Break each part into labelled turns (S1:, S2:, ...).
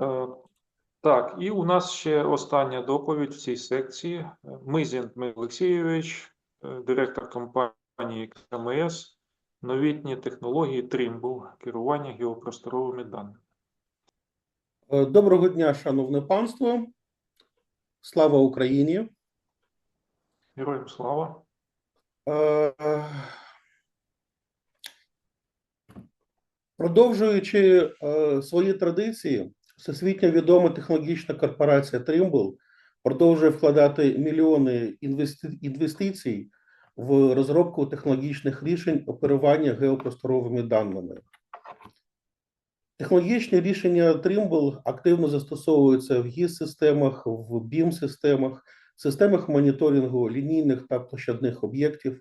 S1: Е, Так, і у нас ще остання доповідь в цій секції. Мизін Дмитро Олексійович, е, директор компанії КМС, новітні технології Trimble, керування геопросторовими даними.
S2: Е, Доброго дня, шановне панство. Слава Україні.
S1: Героям слава!
S2: Продовжуючи свої традиції, всесвітньо відома технологічна корпорація Trimble продовжує вкладати мільйони інвести- інвестицій в розробку технологічних рішень оперування геопросторовими даними. Технологічні рішення Trimble активно застосовуються в ГІС-системах, в BIM-системах, системах моніторингу лінійних та площадних об'єктів,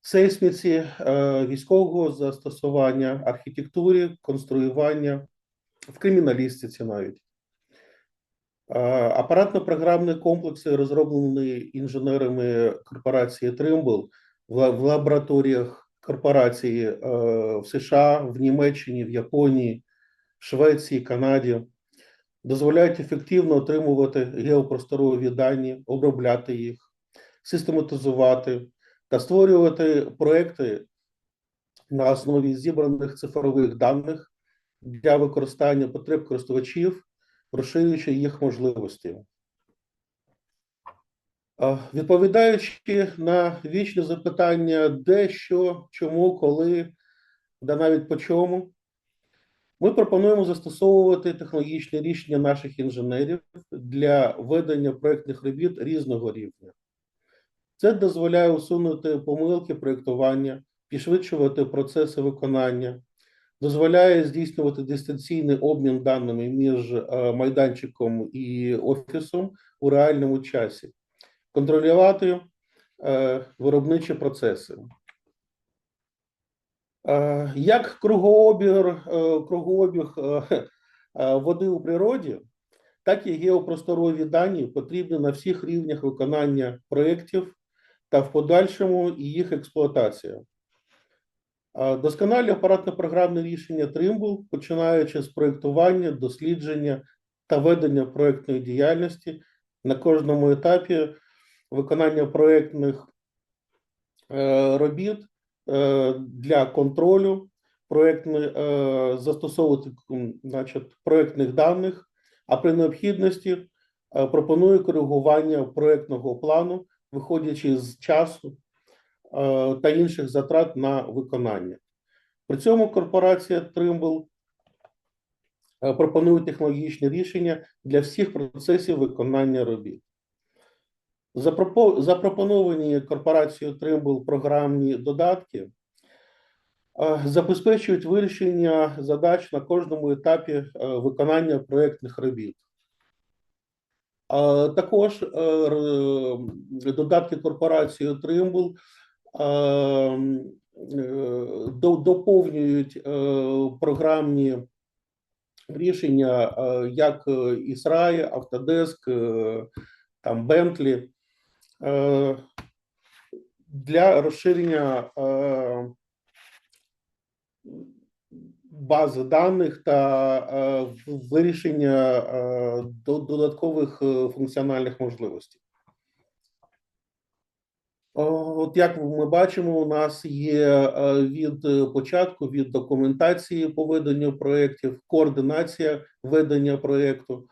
S2: сейсміці, е, військового застосування, архітектурі, конструювання, в криміналістиці навіть. Апаратно-програмні комплекси розроблені інженерами корпорації Trimble в лабораторіях корпорації е, в США, в Німеччині, в Японії, Швеції, Канаді. Дозволяють ефективно отримувати геопросторові дані, обробляти їх, систематизувати та створювати проекти на основі зібраних цифрових даних для використання потреб користувачів, розширюючи їх можливості. Відповідаючи на вічне запитання, де, що, чому, коли, да навіть по чому, ми пропонуємо застосовувати технологічні рішення наших інженерів для ведення проєктних робіт різного рівня. Це дозволяє усунути помилки проєктування, підшвидшувати процеси виконання, дозволяє здійснювати дистанційний обмін даними між е, майданчиком і офісом у реальному часі, контролювати е, виробничі процеси. Е, Як кругообіг, кругообіг води у природі, так і геопросторові дані потрібні на всіх рівнях виконання проєктів та в подальшому їх експлуатація. Досконалі апаратно-програмне рішення Trimble, починаючи з проєктування, дослідження та ведення проєктної діяльності. На кожному етапі виконання проєктних е, робіт е, для контролю е, застосовувати значить, проєктних даних, а при необхідності пропонує коригування проєктного плану, виходячи з часу та інших затрат на виконання. При цьому корпорація Trimble е, пропонує технологічні рішення для всіх процесів виконання робіт. Запропо- Запропоновані корпорацією Trimble програмні додатки е, забезпечують вирішення задач на кожному етапі е, виконання проєктних робіт. Також е, додатки корпорації Trimble е, е, доповнюють е, програмні рішення, е, як е, Autodesk, е, там е, для розширення е, бази даних та е, вирішення е, додаткових е, функціональних можливостей. О, От як ми бачимо, у нас є е, від е, початку від документації по веденню проєктів, координація ведення проєкту,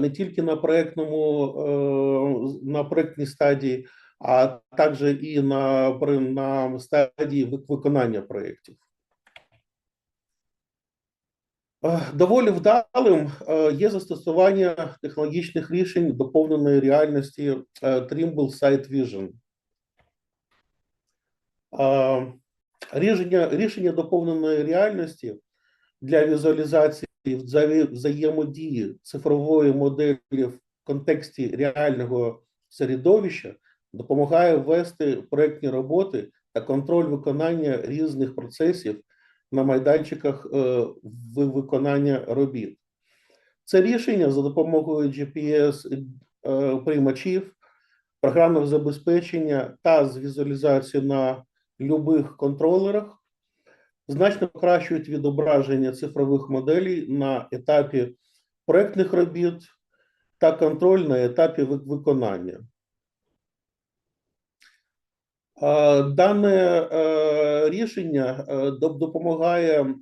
S2: не тільки на проєктному е, на проєктній стадії, а також і на, на стадії виконання проєктів. Е, Доволі вдалим е, є застосування технологічних рішень доповненої реальності е, Trimble Site Vision. Рішення, рішення доповненої реальності для візуалізації взаємодії цифрової моделі в контексті реального середовища допомагає ввести проектні роботи та контроль виконання різних процесів на майданчиках е, виконання робіт. Це рішення за допомогою GPS е, приймачів, програмного забезпечення та з візуалізацією на любих контролерах значно покращують відображення цифрових моделей на етапі проектних робіт та контроль на етапі виконання. Дане е, рішення е, допомагає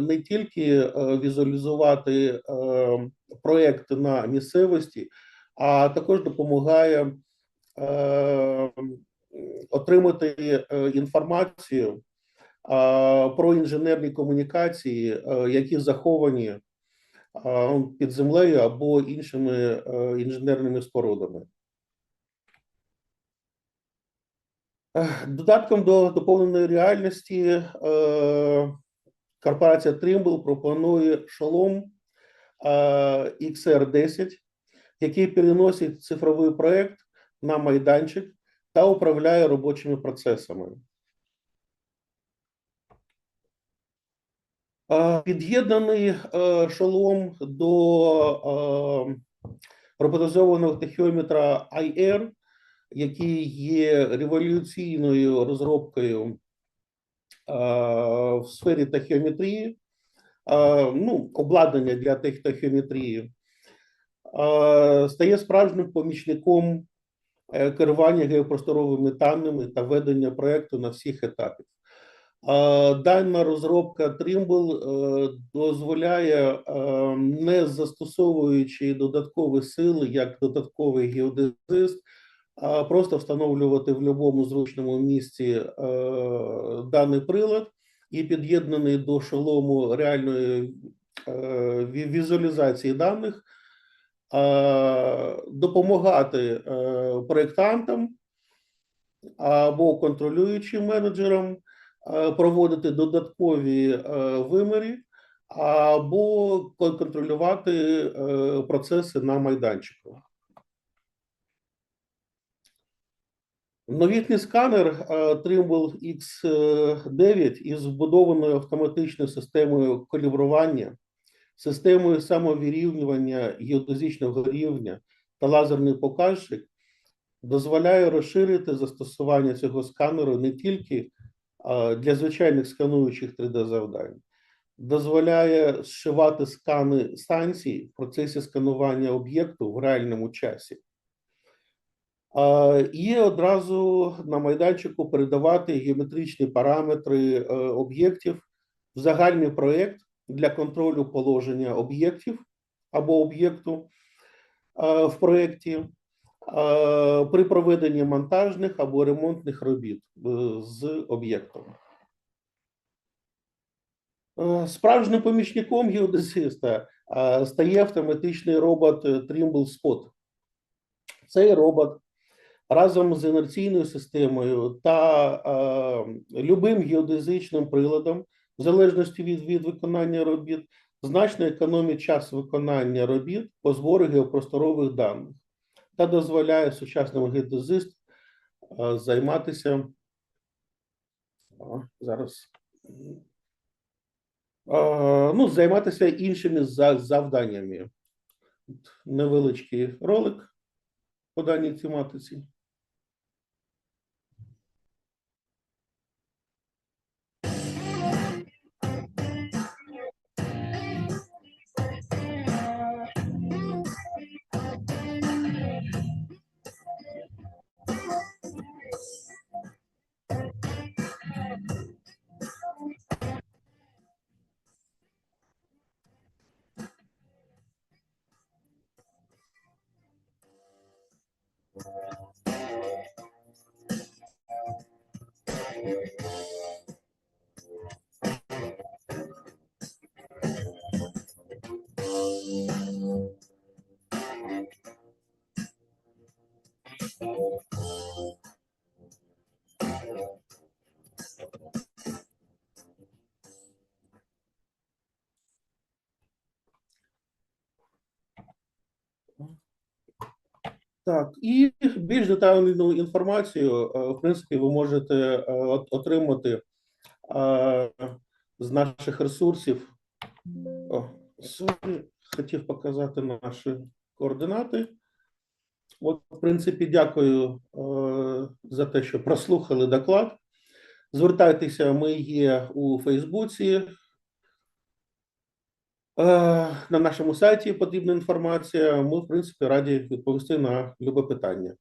S2: не тільки е, візуалізувати проект на місцевості, а також допомагає отримати е, інформацію про інженерні комунікації, е, які заховані е, під землею або іншими інженерними спорудами. Додатком до доповненої реальності корпорація Trimble пропонує шолом е, XR10, який переносить цифровий проект на майданчик та управляє робочими процесами. Під'єднаний е, шолом до е, роботизованого тахіометра IR, який є революційною розробкою е, в сфері тахіометрії, ну, обладнання для тах- тахіометрії, стає справжнім помічником керування геопросторовими даними та ведення проекту на всіх етапах. Е, Дана розробка Trimble е, дозволяє, е, не застосовуючи додаткові сили, як додатковий геодезист, а просто встановлювати в будь-якому зручному місці е, даний прилад і під'єднаний до шолому реальної е, візуалізації даних, е, допомагати е, проєктантам або контролюючим менеджерам е, проводити додаткові е, виміри або контролювати е, процеси на майданчику. Новітній сканер е, Trimble X9 із вбудованою автоматичною системою калібрування, системою самовирівнювання геодезичного рівня та лазерний показчик дозволяє розширити застосування цього сканеру не тільки для звичайних скануючих 3D-завдань, дозволяє зшивати скани станцій в процесі сканування об'єкту в реальному часі. І одразу на майданчику передавати геометричні параметри е, об'єктів в загальний проєкт для контролю положення об'єктів або об'єкту е, в проєкті е, при проведенні монтажних або ремонтних робіт е, з об'єктом. Справжнім помічником геодезиста стає автоматичний робот Trimble Spot. Цей робот разом з інерційною системою та любим геодезичним приладом, в залежності від, від виконання робіт, значно економить час виконання робіт по збору геопросторових даних та дозволяє сучасному геодезисту е, займатися. Зараз. Ну, займатися іншими за- завданнями. Невеличкий ролик по даній тематиці. Так, і більш детальну інформацію, е, в принципі, ви можете е, отримати е, з наших ресурсів. О, хотів показати наші координати. От, в принципі, дякую за те, що прослухали доклад. Звертайтеся, ми є у Фейсбуці, На нашому сайті потрібна інформація. Ми, в принципі, раді відповісти на любе питання.